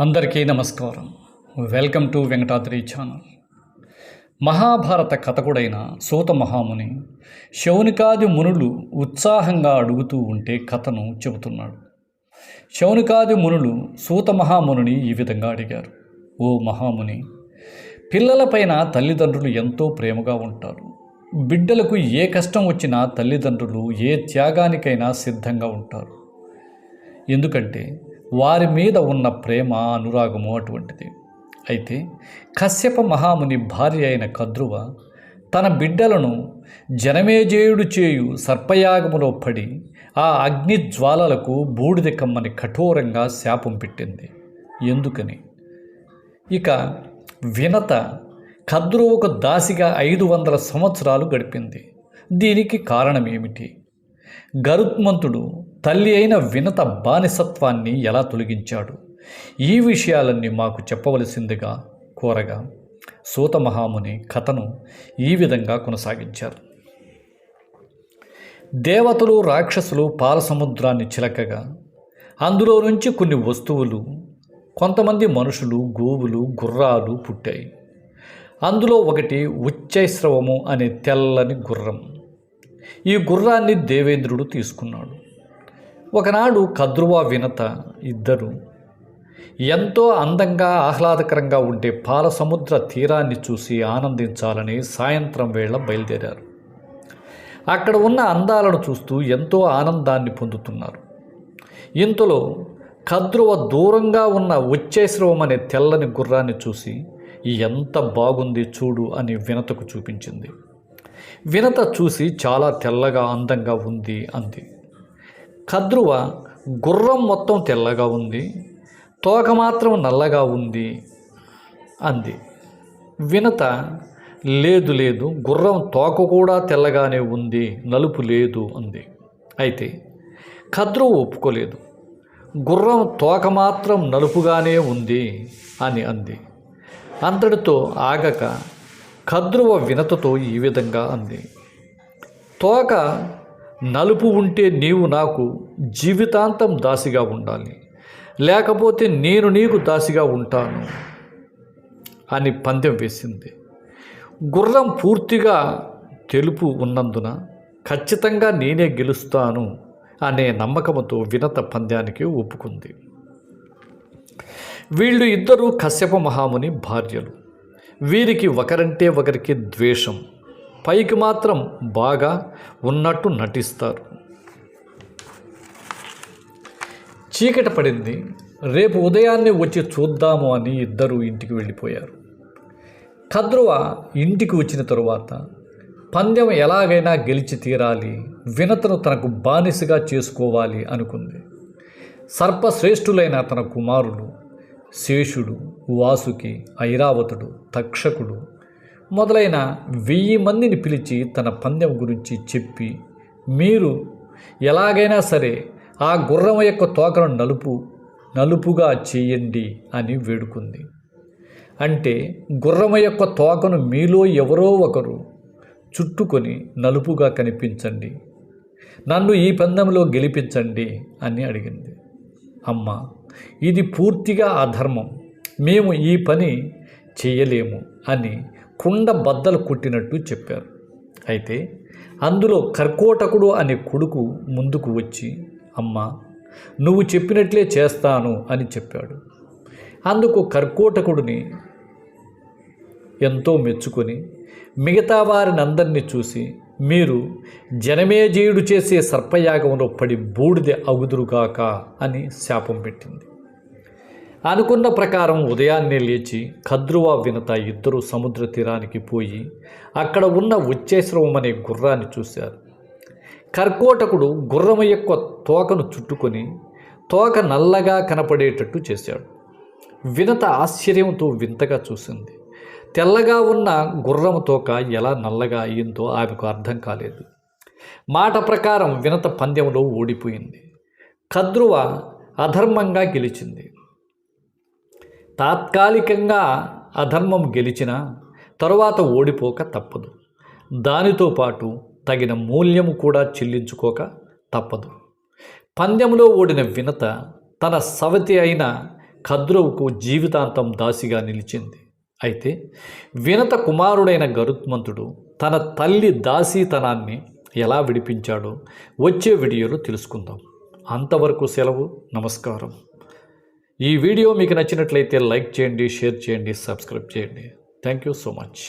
అందరికీ నమస్కారం. Welcome to Venkatadri channel. Mahabharata కథకుడైన సూత మహాముని శౌనికాది మునులు ఉత్సాహంగా అడుగుతూ ఉంటే కథను చెబుతున్నాడు. శౌనికాది మునులు సూత మహాముని ఈ విధంగా అడిగారు. ఓ మహాముని పిల్లలపైన తల్లిదండ్రులు ఎంతో ప్రేమగా ఉంటారు. బిడ్డలకు ఏ కష్టం వచ్చినా తల్లిదండ్రులు ఏ త్యాగానికైనా సిద్ధంగా ఉంటారు. ఎందుకంటే వారి మీద ఉన్న ప్రేమ అనురాగము అటువంటిది. అయితే కశ్యప మహాముని భార్య అయిన కద్రువ తన బిడ్డలను జనమేజేయుడు చేయు సర్పయాగములో పడి ఆ అగ్ని జ్వాలలకు బూడిద కమ్మని కఠోరంగా శాపం పెట్టింది. ఎందుకని? ఇక వినత కద్రువకు దాసిగా ఐదు వందల సంవత్సరాలు గడిపింది. దీనికి కారణం ఏమిటి గరుత్మంతుడు తల్లి అయిన వినత బానిసత్వాన్ని ఎలా తొలగించాడు? ఈ విషయాలన్నీ మాకు చెప్పవలసిందిగా కోరగా సూత మహాముని కథను ఈ విధంగా కొనసాగించారు. దేవతలు రాక్షసులు పాలసముద్రాన్ని చిలకగా అందులో నుంచి కొన్ని వస్తువులు కొంతమంది మనుషులు గోవులు గుర్రాలు పుట్టాయి. అందులో ఒకటి ఉచ్చైశ్రవము అనే తెల్లని గుర్రం. ఈ గుర్రాన్ని దేవేంద్రుడు తీసుకున్నాడు. ఒకనాడు కద్రువా వినత ఇద్దరు ఎంతో అందంగా ఆహ్లాదకరంగా ఉండే పాల సముద్ర తీరాన్ని చూసి ఆనందించాలని సాయంత్రం వేళ బయలుదేరారు. అక్కడ ఉన్న అందాలను చూస్తూ ఎంతో ఆనందాన్ని పొందుతున్నారు. ఇంతలో కద్రువ దూరంగా ఉన్న ఉచ్చేశ్రవం అనే తెల్లని గుర్రాన్ని చూసి ఎంత బాగుంది చూడు అని వినతకు చూపించింది. వినత చూసి చాలా తెల్లగా అందంగా ఉంది అంది. కద్రువ గుర్రం మొత్తం తెల్లగా ఉంది తోక మాత్రం నల్లగా ఉంది అంది. వినత లేదు లేదు గుర్రం తోక కూడా తెల్లగానే ఉంది నలుపు లేదు అంది. అయితే కద్రువ ఒప్పుకోలేదు. గుర్రం తోక మాత్రం నలుపుగానే ఉంది అని అంది. అంతటితో ఆగక కద్రువ వినతతో ఈ విధంగా అంది. తోక నలుపు ఉంటే నీవు నాకు జీవితాంతం దాసిగా ఉండాలి. లేకపోతే నేను నీకు దాసిగా ఉంటాను అని పందెం వేసింది. గుర్రం పూర్తిగా తెలుపు ఉన్నందున ఖచ్చితంగా నేనే గెలుస్తాను అనే నమ్మకంతో వినత పంద్యానికి ఒప్పుకుంది. వీళ్ళు ఇద్దరూ కశ్యప మహాముని భార్యలు. వీరికి ఒకరంటే ఒకరికి ద్వేషం. పైకి మాత్రం బాగా ఉన్నట్టు నటిస్తారు. చీకట పడింది. రేపు ఉదయాన్నే వచ్చి చూద్దాము అని ఇద్దరు ఇంటికి వెళ్ళిపోయారు. కద్రువ ఇంటికి వచ్చిన తరువాత పందెం ఎలాగైనా గెలిచి తీరాలి వినతను తనకు బానిసగా చేసుకోవాలి అనుకుంది. సర్పశ్రేష్ఠులైన తన కుమారులు శేషుడు వాసుకి ఐరావతుడు తక్షకుడు మొదలైన వెయ్యి మందిని పిలిచి తన పందెం గురించి చెప్పి మీరు ఎలాగైనా సరే ఆ గుర్రం యొక్క తోకను నలుపు నలుపుగా చేయండి అని వేడుకుంది. అంటే గుర్రం యొక్క తోకను మీలో ఎవరో ఒకరు చుట్టుకొని నలుపుగా కనిపించండి నన్ను ఈ పందెంలో గెలిపించండి అని అడిగింది. అమ్మ ఇది పూర్తిగా అధర్మం. మేము ఈ పని చేయలేము అని కుండ బద్దలు కొట్టినట్టు చెప్పారు. అయితే అందులో కర్కోటకుడు అనే కొడుకు ముందుకు వచ్చి అమ్మ నువ్వు చెప్పినట్లే చేస్తాను అని చెప్పాడు. అందుకు కర్కోటకుడిని ఎంతో మెచ్చుకొని మిగతా వారిని అందరినీ చూసి మీరు జనమేజయుడు చేసే సర్పయాగంలో పడి బూడిద అగుదురుగాక అని శాపం పెట్టింది. అనుకున్న ప్రకారం ఉదయాన్నే లేచి కద్రువా వినత ఇద్దరు సముద్ర తీరానికి పోయి అక్కడ ఉన్న ఉచ్చేశ్రవం అనే గుర్రాన్ని చూశారు. కర్కోటకుడు గుర్రం యొక్క తోకను చుట్టుకొని తోక నల్లగా కనపడేటట్టు చేశాడు. వినత ఆశ్చర్యంతో వింతగా చూసింది. తెల్లగా ఉన్న గుర్రం తోక ఎలా నల్లగా అయ్యిందో ఆమెకు అర్థం కాలేదు. మాట ప్రకారం వినత పందెంలో ఓడిపోయింది. కద్రువ అధర్మంగా గెలిచింది. తాత్కాలికంగా అధర్మం గెలిచిన తరువాత ఓడిపోక తప్పదు. దానితో పాటు తగిన మూల్యము కూడా చెల్లించుకోక తప్పదు. పందెంలో ఓడిన వినత తన సవతి అయిన ఖద్రువుకు జీవితాంతం దాసిగా నిలిచింది. అయితే వినత కుమారుడైన గరుత్మంతుడు తన తల్లి దాసీతనాన్ని ఎలా విడిపించాడో వచ్చే వీడియోలో తెలుసుకుందాం. అంతవరకు సెలవు నమస్కారం. ఈ వీడియో మీకు నచ్చినట్లయితే లైక్ చేయండి షేర్ చేయండి సబ్స్క్రైబ్ చేయండి. Thank you so much